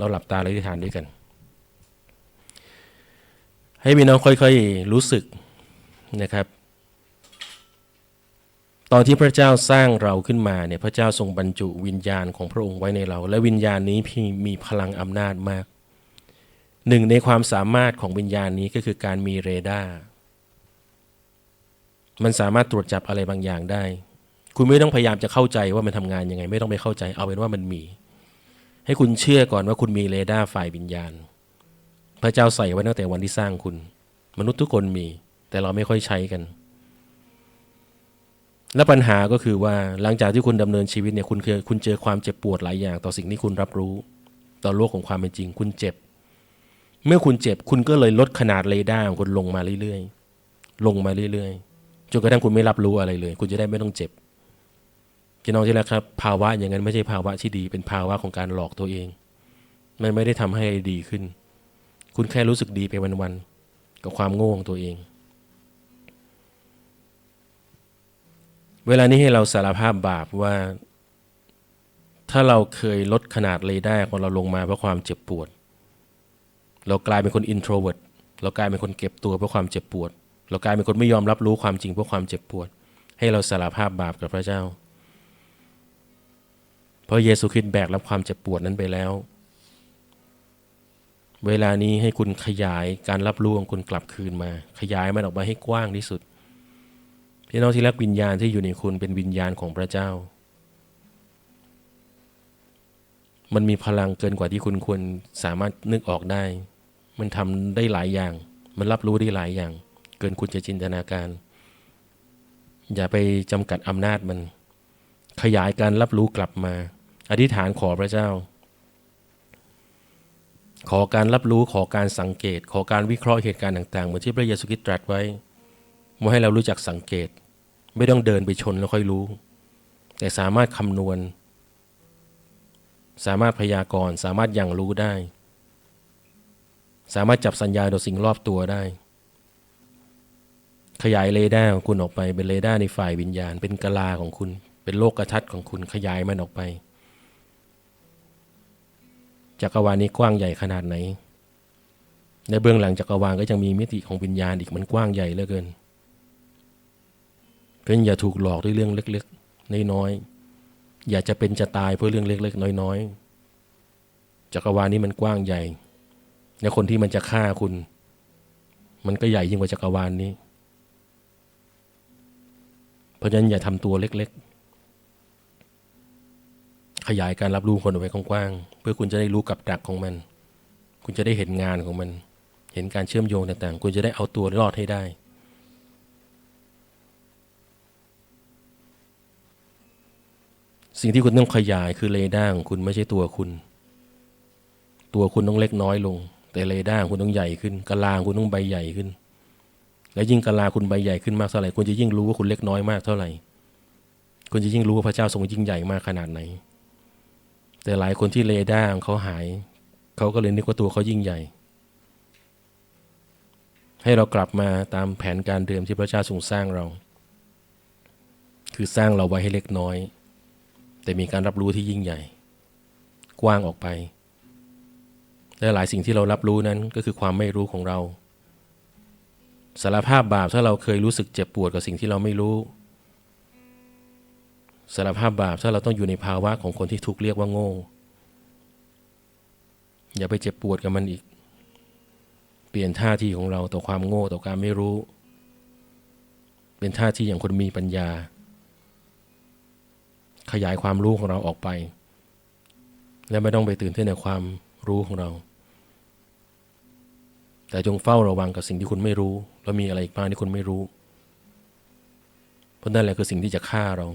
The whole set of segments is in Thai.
เราหลับตาและอธิษฐานด้วยกัน ให้พี่น้องค่อยๆรู้สึกนะครับ ตอนที่พระเจ้าสร้างเราขึ้นมาเนี่ยพระเจ้าทรงบรรจุวิญญาณของพระองค์ไว้ในเรา และวิญญาณนี้พี่มีพลังอำนาจมาก หนึ่งในความสามารถของวิญญาณนี้ก็คือการมีเรดาร์มันสามารถตรวจจับอะไรบางอย่างได้ คุณไม่ต้องพยายามจะเข้าใจว่ามันทำงานยังไง ไม่ต้องไปเข้าใจ เอาเป็นว่ามันมี ให้คุณเชื่อก่อนว่าคุณมีเรดาร์ฝ่ายวิญญาณ พระเจ้าใส่ไว้ตั้งแต่วันที่สร้างคุณ มนุษย์ทุกคนมี แต่เราไม่ค่อยใช้กัน และปัญหาก็คือว่าหลังจากที่คุณดำเนินชีวิตเนี่ยคุณเคยคุณเจอความเจ็บปวดหลายอย่าง ต่อสิ่งที่คุณรับรู้ ต่อโลกของความเป็นจริง คุณเจ็บ เมื่อคุณเจ็บคุณก็เลยลดขนาดเรดาร์ของคุณลงมาเรื่อยๆลงมาเรื่อยๆจนกระทั่งคุณไม่รับรู้อะไรเลย คุณจะได้ไม่ต้องเจ็บ พี่น้องที่รักครับ ภาวะอย่างนั้นไม่ใช่ภาวะที่ดี เป็นภาวะของการหลอกตัวเอง มันไม่ได้ทำให้ดีขึ้น คุณแค่รู้สึกดีไปวันๆกับความโง่ของตัวเอง เวลานี้ให้เราสารภาพบาปว่า ถ้าเราเคยลดขนาดเรดาร์ของเราลงมาเพราะความเจ็บปวด เรากลายเป็นคนอินโทรเวิร์ตเรากลายเป็นคนเก็บตัวเพราะความเจ็บปวด เรากลายเป็นคนไม่ยอมรับรู้ความจริงเพราะความเจ็บปวด ให้เราสารภาพบาปกับพระเจ้า เพราะเยซูคริสต์แบกรับความเจ็บปวดนั้นไปแล้ว เวลานี้ให้คุณขยายการรับรู้ของคุณกลับคืนมา ขยายมันออกมาให้กว้างที่สุดพี่น้องที่รักวิญญาณที่อยู่ในคุณเป็นวิญญาณของพระเจ้า มันมีพลังเกินกว่าที่คุณควรสามารถนึกออกได้ มันทำได้หลายอย่าง มันรับรู้ได้หลายอย่าง เกินคุณจะจินตนาการ อย่าไปจำกัดอำนาจมัน ขยายการรับรู้กลับมา อธิษฐานขอพระเจ้า ขอการรับรู้ขอการสังเกต ขอการวิเคราะห์เหตุการณ์ต่างๆ เหมือนที่พระเยซูคริสต์ตรัสไว้ว่าให้เรารู้จักสังเกต ไม่ต้องเดินไปชนแล้วค่อยรู้ แต่สามารถคำนวณ สามารถพยากรณ์ สามารถยังรู้ได้ สามารถจับสัญญาณต่อสิ่งรอบตัวได้ขยายเรดาร์ของคุณออกไปเป็นเรดาร์ในฝ่ายวิญญาณ เป็นกะลาของคุณ เป็นโลกกระทัดของคุณขยายมันออกไป จักรวาลนี้กว้างใหญ่ขนาดไหน ในเบื้องหลังจักรวาลก็ยังมีมิติของวิญญาณอีกมันกว้างใหญ่เหลือเกิน เพราะฉะนั้นอย่าถูกหลอกด้วยเรื่องเล็กๆน้อยๆ อย่าจะเป็นจะตายเพราะเรื่องเล็กๆ น้อยๆ จักรวาลนี้มันกว้างใหญ่ และคนที่มันจะฆ่าคุณ มันก็ใหญ่ยิ่งกว่าจักรวาลนี้ เพราะฉะนั้นอย่าทำตัวเล็ก ๆ ขยายการรับรู้คนออกไปกว้างๆเพื่อคุณจะได้รู้กับดักของมัน คุณจะได้เห็นงานของมัน เห็นการเชื่อมโยงต่างๆ คุณจะได้เอาตัวรอดให้ได้สิ่งที่คุณต้องขยายคือเรดาร์ของคุณไม่ใช่ตัวคุณ ตัวคุณต้องเล็กน้อยลง แต่เรดาร์ของคุณต้องใหญ่ขึ้นกะลาคุณต้องใบใหญ่ขึ้น และยิ่งกะลาคุณใบใหญ่ขึ้นมากเท่าไหร่คุณจะยิ่งรู้ว่าคุณเล็กน้อยมากเท่าไหร่ คุณจะยิ่งรู้ว่าพระเจ้าทรงยิ่งใหญ่มากขนาดไหน แต่หลายคนที่เรดาร์ของเขาหาย เขาก็เลยนึกว่าตัวเขายิ่งใหญ่ ให้เรากลับมาตามแผนการเดิมที่พระเจ้าทรงสร้างเรา คือสร้างเราไว้ให้เล็กน้อย แต่มีการรับรู้ที่ยิ่งใหญ่ กว้างออกไป และหลายสิ่งที่เรารับรู้นั้นก็คือความไม่รู้ของเราสารภาพบาปถ้าเราเคยรู้สึกเจ็บปวดกับสิ่งที่เราไม่รู้ สารภาพบาปถ้าเราต้องอยู่ในภาวะของคนที่ถูกเรียกว่าโง่ อย่าไปเจ็บปวดกับมันอีก เปลี่ยนท่าทีของเราต่อความโง่ต่อการไม่รู้ เป็นท่าทีอย่างคนมีปัญญา ขยายความรู้ของเราออกไป และไม่ต้องไปตื่นเต้นในความรู้ของเรา แต่จงเฝ้าระวังกับสิ่งที่คุณไม่รู้ แล้วมีอะไรอีกบ้างที่คุณไม่รู้ เพราะนั่นแหละคือสิ่งที่จะฆ่าเรา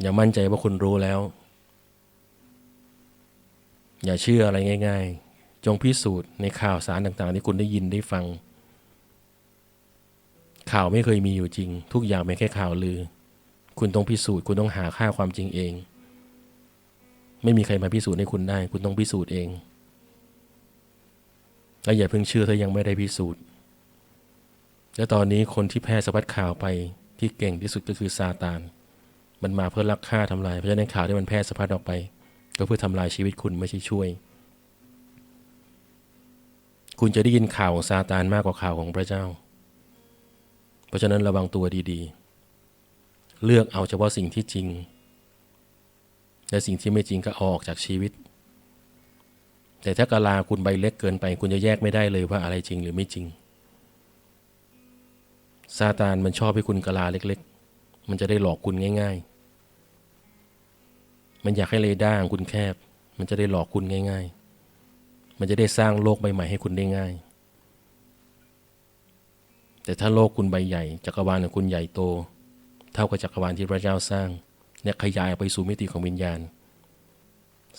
อย่ามั่นใจว่าคุณรู้แล้ว อย่าเชื่ออะไรง่าย ๆ จงพิสูจน์ในข่าวสารต่างๆ ที่คุณได้ยินได้ฟัง ข่าวไม่เคยมีอยู่จริง ทุกอย่างเป็นแค่ข่าวลือ คุณต้องพิสูจน์คุณต้องหาค่าความจริงเอง ไม่มีใครมาพิสูจน์ให้คุณได้ คุณต้องพิสูจน์เองและอย่าเพิ่งเชื่อถ้ายังไม่ได้พิสูจน์ และตอนนี้คนที่แพร่สะพัดข่าวไปที่เก่งที่สุดก็คือซาตาน มันมาเพื่อลักฆ่าทำลาย เพราะฉะนั้นข่าวที่มันแพร่สะพัดออกไป ก็เพื่อทำลายชีวิตคุณไม่ใช่ช่วย คุณจะได้ยินข่าวของซาตานมากกว่าข่าวของพระเจ้า เพราะฉะนั้นระวังตัวดีๆ เลือกเอาเฉพาะสิ่งที่จริง และสิ่งที่ไม่จริงก็อออกจากชีวิต แต่ถ้ากะลาคุณใบเล็กเกินไป คุณจะแยกไม่ได้เลยว่าอะไรจริงหรือไม่จริงซาตานมันชอบให้คุณกะลาเล็ก ๆ มันจะได้หลอกคุณง่าย ๆ มันอยากให้เรดาร์ของคุณแคบ มันจะได้หลอกคุณง่าย ๆ มันจะได้สร้างโลกใบใหม่ให้คุณได้ง่าย แต่ถ้าโลกคุณใบใหญ่ จักรวาลของคุณใหญ่โต เท่ากับจักรวาลที่พระเจ้าสร้างเนี่ยขยายไปสู่มิติของวิญญาณ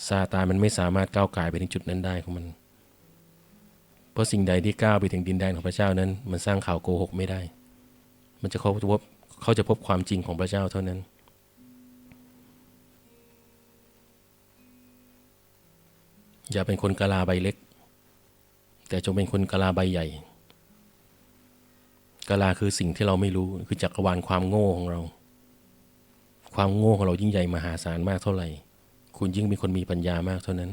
ซาตานมันไม่สามารถก้าวไก่ายไปถึงจุดนั้นได้ของมัน เพราะสิ่งใดที่ก้าวไปถึงดินแดนของพระเจ้านั้น มันสร้างข่าวโกหกไม่ได้ มันจะเขาพบเขาจะพบความจริงของพระเจ้าเท่านั้น อย่าเป็นคนกะลาใบเล็ก แต่จงเป็นคนกะลาใบใหญ่กะลาคือสิ่งที่เราไม่รู้คือจักรวาลความโง่ของเรา ความโง่ของเรายิ่งใหญ่มหาศาลมากเท่าไหร่ คุณยิ่งเป็นคนมีปัญญามากเท่านั้น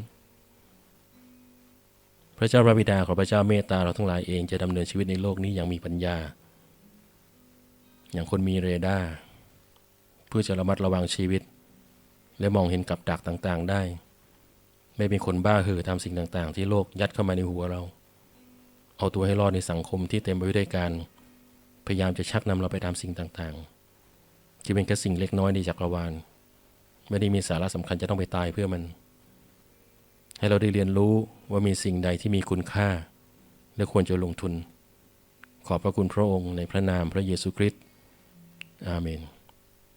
พระเจ้าพระบิดาของพระเจ้าเมตตาเราทั้งหลายเองจะดำเนินชีวิตในโลกนี้อย่างมีปัญญา อย่างคนมีเรดาร์เพื่อจะระมัดระวังชีวิต และมองเห็นกับดักต่างๆ ได้ ไม่เป็นคนบ้าเห่อทำสิ่งต่างๆ ที่โลกยัดเข้ามาในหัวเรา เอาตัวให้รอดในสังคมที่เต็มไปด้วยการ พยายามจะชักนำเราไปตามสิ่งต่างๆที่เป็นแค่สิ่งเล็กน้อยในจักรวาล ไม่ได้มีสาระสำคัญจะต้องไปตายเพื่อมัน ให้เราได้เรียนรู้ว่ามีสิ่งใดที่มีคุณค่า และควรจะลงทุน ขอบพระคุณพระองค์ในพระนามพระเยซูคริสต์อาเมน